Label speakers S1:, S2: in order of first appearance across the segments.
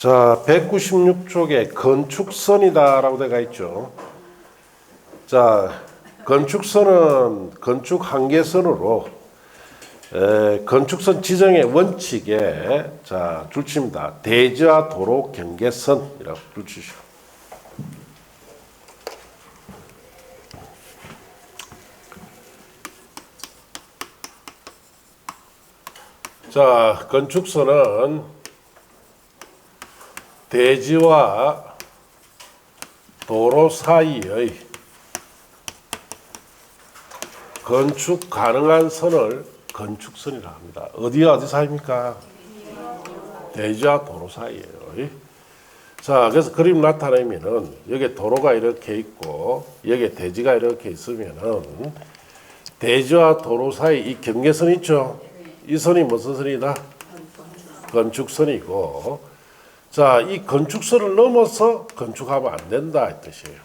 S1: 자, 196쪽에 건축선이다라고 되어 있죠. 자, 건축선은 건축 한계선으로 에, 건축선 지정의 원칙에 자 줄칩니다. 대지와 도로 경계선이라고 줄치시오. 자, 건축선은 대지와 도로 사이의 건축 가능한 선을 건축선이라 합니다. 어디와 어디 사이입니까? 대지와 도로 사이예요. 자, 그래서 그림 나타내면은 여기 도로가 이렇게 있고 여기 대지가 이렇게 있으면은 대지와 도로 사이 이 경계선 있죠? 이 선이 무슨 선이다? 건축선이고 자, 이 건축선을 넘어서 건축하면 안 된다 이 뜻이에요.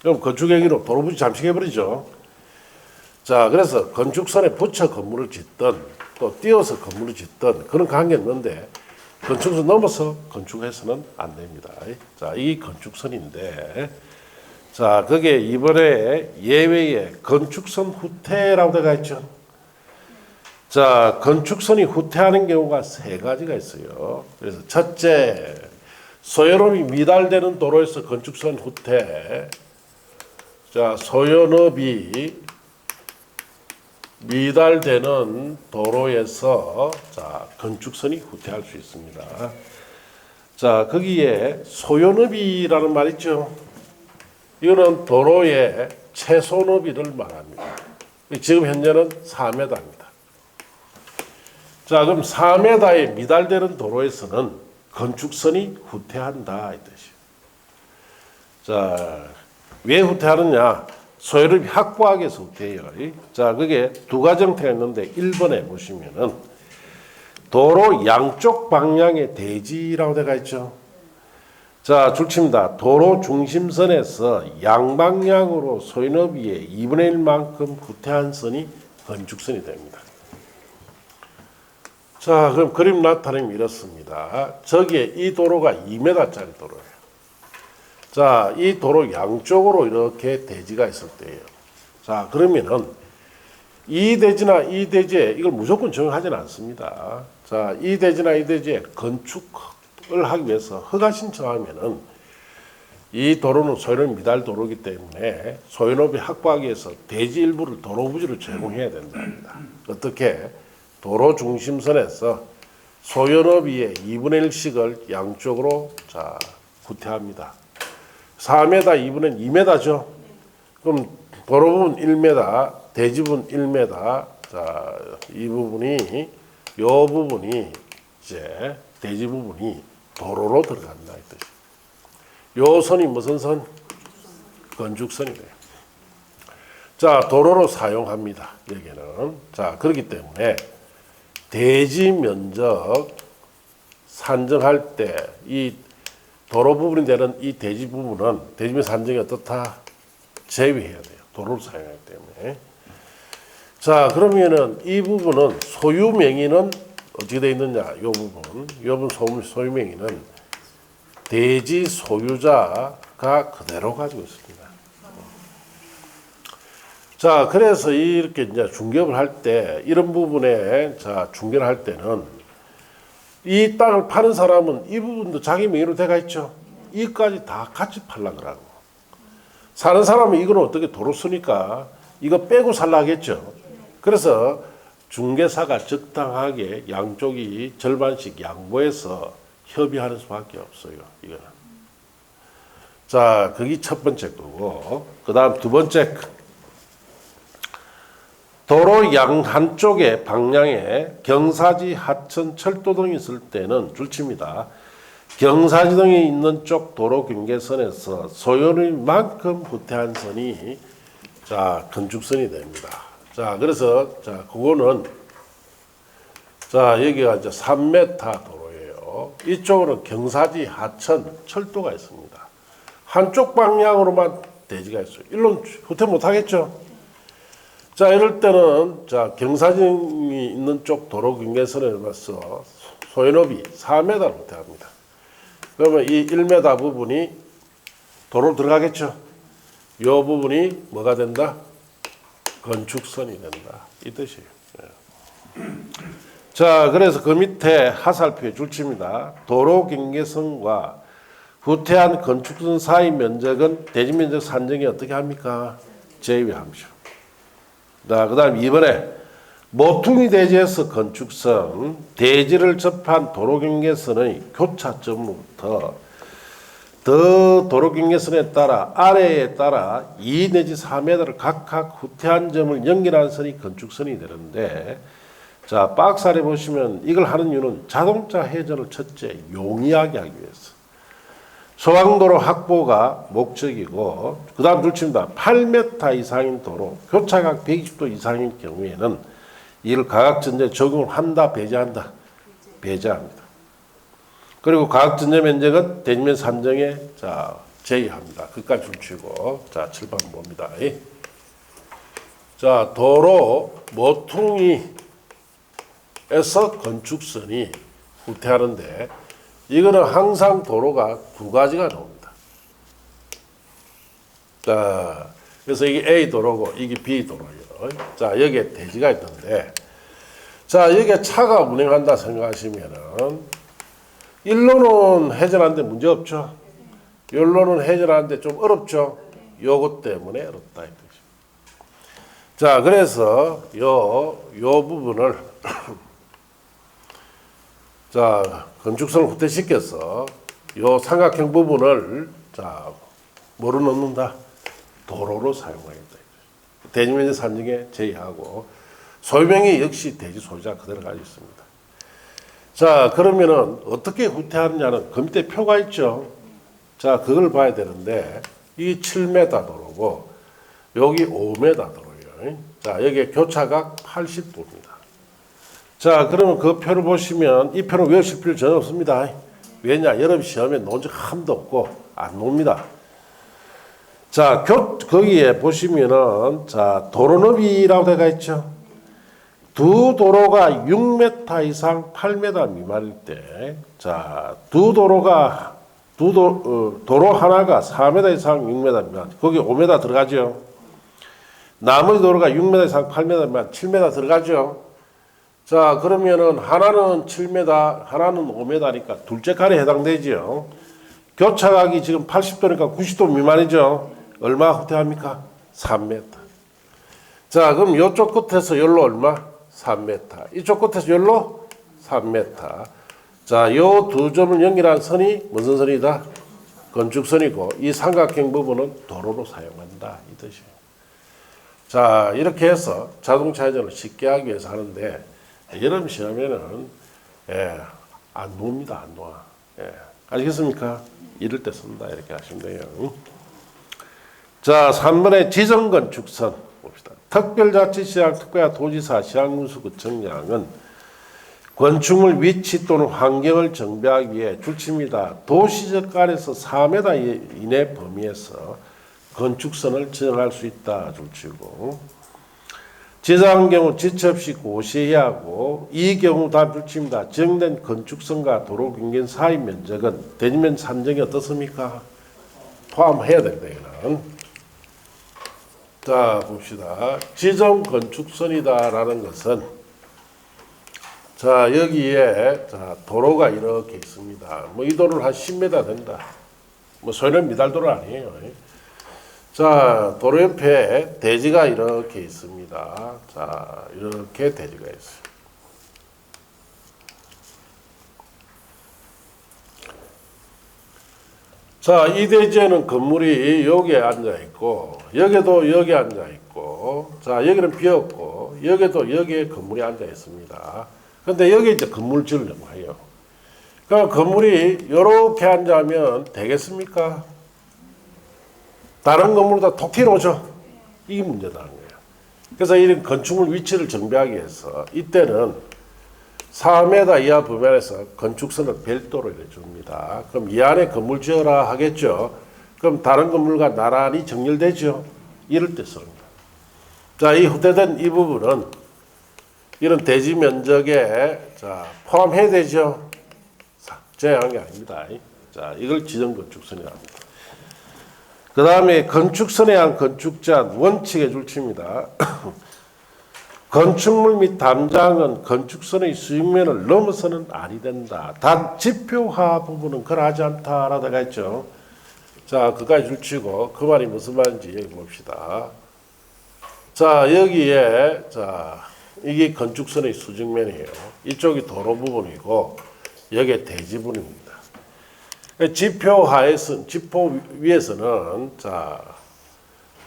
S1: 그럼 건축 얘기로 도로부지 잠식 해버리죠. 자, 그래서 건축선에 붙여 건물을 짓든 또 띄어서 건물을 짓든 그런 관계 있는데 건축선 넘어서 건축해서는 안 됩니다. 자, 이 건축선인데 자, 거기에 이번에 예외에 건축선 후퇴라고 되어 있죠. 자, 건축선이 후퇴하는 경우가 세 가지가 있어요. 그래서 첫째, 소연업이 미달되는 도로에서 건축선 후퇴. 자, 소연업이 미달되는 도로에서 자, 건축선이 후퇴할 수 있습니다. 자, 거기에 소연업이라는 말 있죠. 이거는 도로의 최소 너비를 말합니다. 지금 현재는 4m입니다. 자, 그럼 4m에 미달되는 도로에서는 건축선이 후퇴한다 이 뜻이에요. 자, 왜 후퇴하느냐? 소요를 확보하기 위해서 후퇴해요. 자, 그게 두 가지 형태가 있는데 1번에 보시면은 도로 양쪽 방향의 대지라고 되어 있죠. 자, 줄칩니다. 도로 중심선에서 양방향으로 소인업위에 2분의 1만큼 후퇴한 선이 건축선이 됩니다. 자, 그럼 그림 나타내면 이렇습니다. 저기에 이 도로가 2m짜리 도로예요. 자, 이 도로 양쪽으로 이렇게 대지가 있을 때예요. 자, 그러면은 이 대지나 이 대지에 이걸 무조건 정하지는 않습니다. 자, 이 대지나 이 대지에 건축을 하기 위해서 허가 신청하면은 이 도로는 소유는 미달 도로이기 때문에 소유업이 확보하기 위해서 대지 일부를 도로 부지로 제공해야 된답니다. 어떻게? 도로 중심선에서 소연업위에 2분의 1씩을 양쪽으로 자 후퇴합니다. 4m, 2분의 2m죠. 그럼 도로 부분 1m, 대지 부분 1m. 자, 이 부분이 요 부분이 이제 대지 부분이 도로로 들어간다 이 뜻이. 요 선이 무슨 선? 건축선이 돼요. 자, 도로로 사용합니다. 여기는. 자, 그렇기 때문에 대지 면적 산정할 때 이 도로 부분이 되는 이 대지 부분은 대지면 산정이 어떻다? 제외해야 돼요. 도로를 사용하기 때문에. 자, 그러면은 이 부분은 소유 명의는 어떻게 되어 있느냐? 요 부분. 요 부분 소유, 명의는 대지 소유자가 그대로 가지고 있습니다. 자, 그래서 이렇게 이제 중개업을 할 때 이런 부분에 자 중개를 할 때는 이 땅을 파는 사람은 이 부분도 자기 명의로 돼가 있죠. 이까지 다 같이 팔라 그러고 사는 사람은 이거는 어떻게 도로 쓰니까 이거 빼고 살라 하겠죠. 그래서 중개사가 적당하게 양쪽이 절반씩 양보해서 협의하는 수밖에 없어요. 이거는. 자, 그게 첫 번째 거고, 그 다음 두 번째 도로 양 한쪽에 방향에 경사지, 하천, 철도 등이 있을 때는 줄칩니다. 경사지 등이 있는 쪽 도로 경계선에서 소요를만큼 후퇴한 선이 자 건축선이 됩니다. 자 그래서 자 그거는 자 여기가 이제 3m 도로예요. 이쪽으로 경사지, 하천, 철도가 있습니다. 한쪽 방향으로만 대지가 있어요. 일론 후퇴 못 하겠죠. 자, 이럴 때는 자, 경사진이 있는 쪽 도로 경계선에 맞서 소연업이 4m를 후퇴합니다. 그러면 이 1m 부분이 도로 들어가겠죠. 이 부분이 뭐가 된다? 건축선이 된다. 이 뜻이에요. 예. 자, 그래서 그 밑에 하살표에 줄칩니다. 도로 경계선과 후퇴한 건축선 사이 면적은 대지 면적 산정이 어떻게 합니까? 제외함수. 자, 그 다음 이번에 모퉁이 대지에서 건축선 대지를 접한 도로 경계선의 교차점부터 더 도로 경계선에 따라 아래에 따라 2 내지 4m를 각각 후퇴한 점을 연결하는 선이 건축선이 되는데 자 박스 아래 보시면 이걸 하는 이유는 자동차 회전을 첫째 용이하게 하기 위해서 소방도로 확보가 목적이고 그 다음 둘칩니다 8m 이상인 도로 교차각 120도 이상인 경우에는 이를 가각전제 적용을 한다 배제한다 배제합니다 그리고 가학전제 면적은 대지면 산정에 자 제의합니다. 그까지 줄치고 자 7번 봅니다. 자 도로 모퉁이에서 건축선이 후퇴하는데 이거는 항상 도로가 두 가지가 나옵니다. 자 그래서 이게 A 도로고 이게 B 도로예요. 자 여기에 대지가 있는데 자 여기에 차가 운행한다 생각하시면은 일로는 해결하는데 문제 없죠. 열로는 해결하는데 좀 어렵죠. 요것 때문에 어렵다. 자, 그래서 요, 요 부분을 자, 건축선을 후퇴시켜서 요 삼각형 부분을 자, 뭐로 넣는다? 도로로 사용하겠다. 대지면적 산정에 제의하고 소유명이 역시 대지 소유자 그대로 가지고 있습니다. 자, 그러면은 어떻게 후퇴하느냐는 그 밑에 표가 있죠. 자, 그걸 봐야 되는데 이 7m 도로고 여기 5m 도로예요. 자, 여기에 교차각 80도입니다. 자, 그러면 그 표를 보시면 이 표는 외우실 필요 전혀 없습니다. 왜냐? 여러분 시험에 논 적 한도 없고 안 놉니다. 자, 교, 거기에 보시면은 자, 도로너비라고 되어 있죠. 두 도로가 6m 이상 8m 미만일 때, 자, 두 도로가, 두 도, 어, 도로 하나가 4m 이상 6m 미만, 거기 5m 들어가죠. 나머지 도로가 6m 이상 8m 미만, 7m 들어가죠. 자, 그러면은 하나는 7m, 하나는 5m니까 둘째 칸에 해당되죠. 교차각이 지금 80도니까 90도 미만이죠. 얼마 후퇴합니까? 3m. 자, 그럼 이쪽 끝에서 열로 얼마? 3m. 이쪽 끝에서 열로 3m. 자, 요 두 점을 연결한 선이 무슨 선이다? 건축선이고 이 삼각형 부분은 도로로 사용한다 이 뜻이에요. 자, 이렇게 해서 자동차 회전을 쉽게 하기 위해서 하는데 여름 시험에는 예, 안 놓습니다. 안 놓아. 예. 알겠습니까? 이럴 때 쓴다 이렇게 하시면 돼요. 자, 3번의 지정건축선 봅시다. 특별자치시장 특별야 도지사 시장군수구청장은 건축물 위치 또는 환경을 정비하기 위해 줄칩니다. 도시적 안에서 4m 이내 범위에서 건축선을 지정할 수 있다 줄치고 지정한 경우 지체 없이 고시해야 하고 이 경우 다 줄칩니다. 지정된 건축선과 도로 경계 사이 면적은 대지면 산정이 어떻습니까? 포함해야 된다 이거는. 자 봅시다. 지정 건축선이다라는 것은 자 여기에 자 도로가 이렇게 있습니다. 뭐 이 도로는 한 10m 된다. 뭐 소련 미달도로 아니에요. 자 도로 옆에 대지가 이렇게 있습니다. 자 이렇게 대지가 있어요. 자, 이 대지에는 건물이 여기에 앉아 있고, 여기도 여기 앉아 있고, 자, 여기는 비었고, 여기도 여기에 건물이 앉아 있습니다. 근데 여기 이제 건물 지으려고 해요. 그럼 건물이 이렇게 앉아면 되겠습니까? 다른 건물보다 톡 튀어오죠? 이게 문제다는 거예요. 그래서 이런 건축물 위치를 정비하기 위해서 이때는 4m 이하 범위 안에서 건축선을 별도로 해줍니다. 그럼 이 안에 건물 지어라 하겠죠. 그럼 다른 건물과 나란히 정렬되죠. 이럴 때 씁니다. 자, 이 후퇴된 이 부분은 이런 대지 면적에 자, 포함해야 되죠. 제한한 게 아닙니다. 자, 이걸 지정건축선이라 합니다. 그 다음에 건축선에 의한 건축 제한 원칙의 줄치입니다. 건축물 및 담장은 건축선의 수익면을 넘어서는 아니 된다. 단 지표화 부분은 그러하지 않다라고 되어 있죠. 자, 그까지 줄치고 그 말이 무슨 말인지 얘기 봅시다. 자, 여기에 자 이게 건축선의 수직면이에요. 이쪽이 도로 부분이고 여기 대지 부분입니다. 지표 하에서 지표 위에서는 자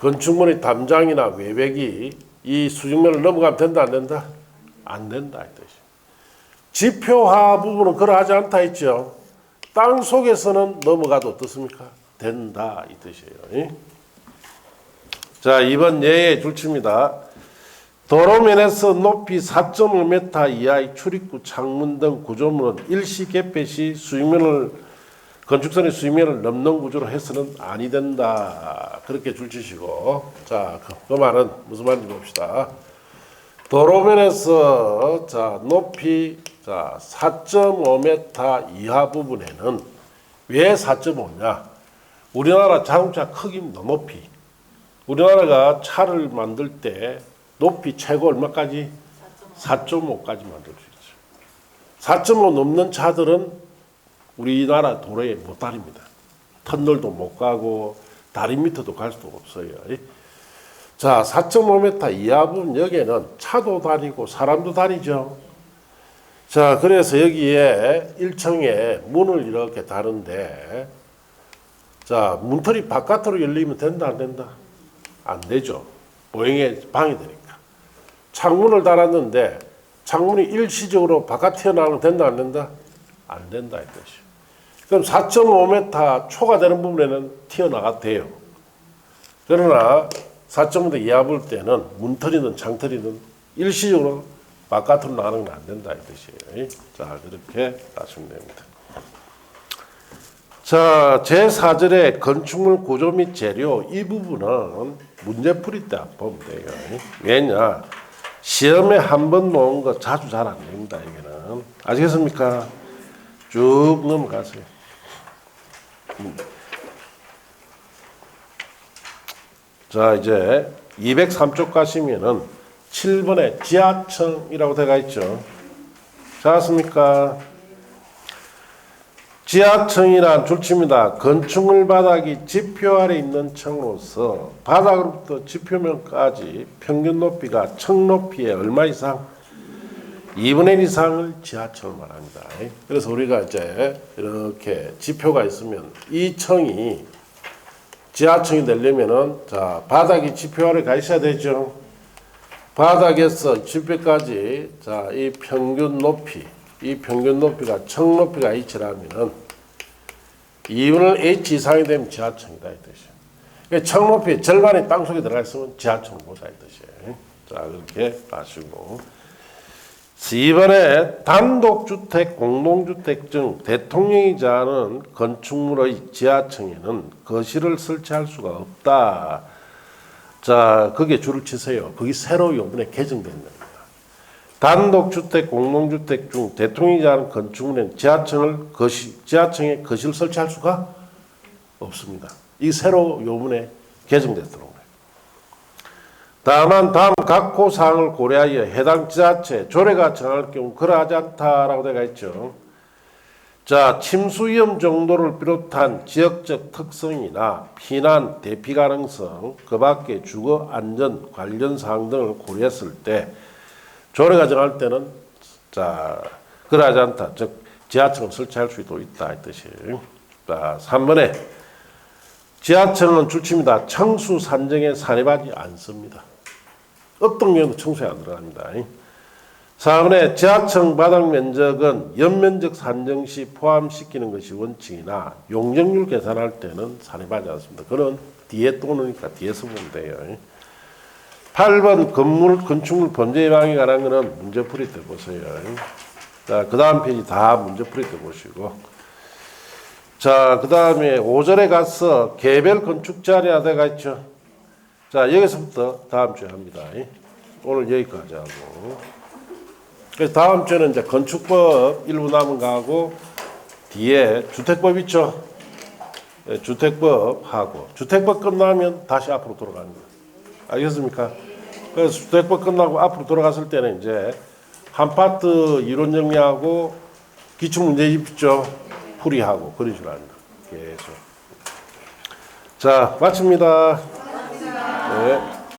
S1: 건축물의 담장이나 외벽이 이 수직면을 넘어가면 된다 안 된다? 안 된다 이 뜻이. 지표하 부분은 그러하지 않다 했죠. 땅 속에서는 넘어가도 어떻습니까? 된다 이 뜻이에요. 자 이번 예의 줄치입니다. 도로면에서 높이 4.5m 이하의 출입구, 창문 등 구조물은 일시 개폐 시 수익면을 건축선의 수익면을 넘는 구조로 해서는 아니 된다. 그렇게 줄치시고 자, 그, 그 말은 무슨 말인지 봅시다. 도로면에서 자, 높이 자, 4.5m 이하 부분에는 왜 4.5냐? 우리나라 자동차 크기 높이 우리나라가 차를 만들 때 높이 최고 얼마까지? 4.5까지 만들 수 있죠. 4.5 넘는 차들은 우리나라 도로에 못 다닙니다. 터널도 못 가고 다리 밑에도 갈 수도 없어요. 자, 4.5m 이하 부분 여기에는 차도 다니고 사람도 다니죠. 자, 그래서 여기에 1층에 문을 이렇게 다는데 자, 문틀이 바깥으로 열리면 된다 안 된다? 안 되죠. 보행에 방해되니까. 창문을 달았는데 창문이 일시적으로 바깥 튀어나가면 된다 안 된다? 안 된다 이 뜻이요. 그럼 4.5m 초과되는 부분에는 튀어나가도 돼요. 그러나 4.5m 이하 볼 때는 문틀이든 창틀이든 일시적으로 바깥으로 나가는 건 안 된다 이 뜻이에요. 자 그렇게 아시면 됩니다. 자, 제4절의 건축물 구조 및 재료 이 부분은 문제풀이 때 보면 돼요. 왜냐? 시험에 한 번 놓은 거 자주 잘 안 됩니다. 이게는. 아시겠습니까? 쭉 넘어가세요. 음. 자, 이제 203쪽 가시면은 7번에 지하층이라고 되어 있죠. 찾았습니까? 지하층이란 줄치입니다. 건축물 바닥이 지표 아래 있는 층으로서 바닥으로부터 지표면까지 평균 높이가 층 높이의 얼마 이상? 2분의 1 이상을 지하층을 말합니다. 그래서 우리가 이제 이렇게 지표가 있으면 이 층이 지하층이 되려면은 자 바닥이 지표 아래 가 있어야 되죠. 바닥에서 지표까지 자 이 평균 높이 이 평균 높이가 층 높이가 h라면은 2분의 h 이상이 되면 지하층이다 이 뜻이에요. 그러니까 층 높이 절반이 땅 속에 들어가 있으면 지하층을 보다 이 뜻이에요. 자 그렇게 아시고 이번에 단독주택, 공동주택 등 대통령이자 하는 건축물의 지하층에는 거실을 설치할 수가 없다. 자, 거기에 줄을 치세요. 거기 새로 요번에 개정된 겁니다. 단독주택, 공동주택 중 대통령이자 하는 건축물에는 지하층을 거시, 지하층에 거실 설치할 수가 없습니다. 이 새로 요번에 개정됐도록. 다만 다음 각호 사항을 고려하여 해당 지자체 조례가 정할 경우 그러하지 않다라고 되어 있죠. 자, 침수 위험 정도를 비롯한 지역적 특성이나 피난 대피 가능성, 그 밖에 주거 안전 관련 사항 등을 고려했을 때 조례가 정할 때는 자, 그러하지 않다. 즉 지하층을 설치할 수도 있다 이 뜻이에요. 자, 3번에 지하층은 줄칩니다. 청수 산정에 산입하지 않습니다. 어떤 경우도 청소에 안 들어갑니다. 4번에 지하층 바닥 면적은 연면적 산정 시 포함시키는 것이 원칙이나 용적률 계산할 때는 산입하지 않습니다. 그건 뒤에 또 오니까 뒤에서 보면 돼요. 8번 건물 건축물 범죄 예방에 관한 거는 문제풀이 때 보세요. 자, 그 다음 페이지 다 문제풀이 때 보시고. 자, 그 다음에 5절에 가서 개별 건축 자료가 돼가 있죠. 자, 여기서부터 다음 주에 합니다. 오늘 여기까지 하고. 그래서 다음 주에는 이제 건축법 일부 남은 거 하고 뒤에 주택법 있죠? 예, 주택법 하고 주택법 끝나면 다시 앞으로 돌아가는 거예요. 알겠습니까? 그래서 주택법 끝나고 앞으로 돌아갔을 때는 이제 한 파트 이론 정리하고 기출 문제집 있죠? 풀이하고 그런 식으로 거예요. 계속. 자, 마칩니다. 네.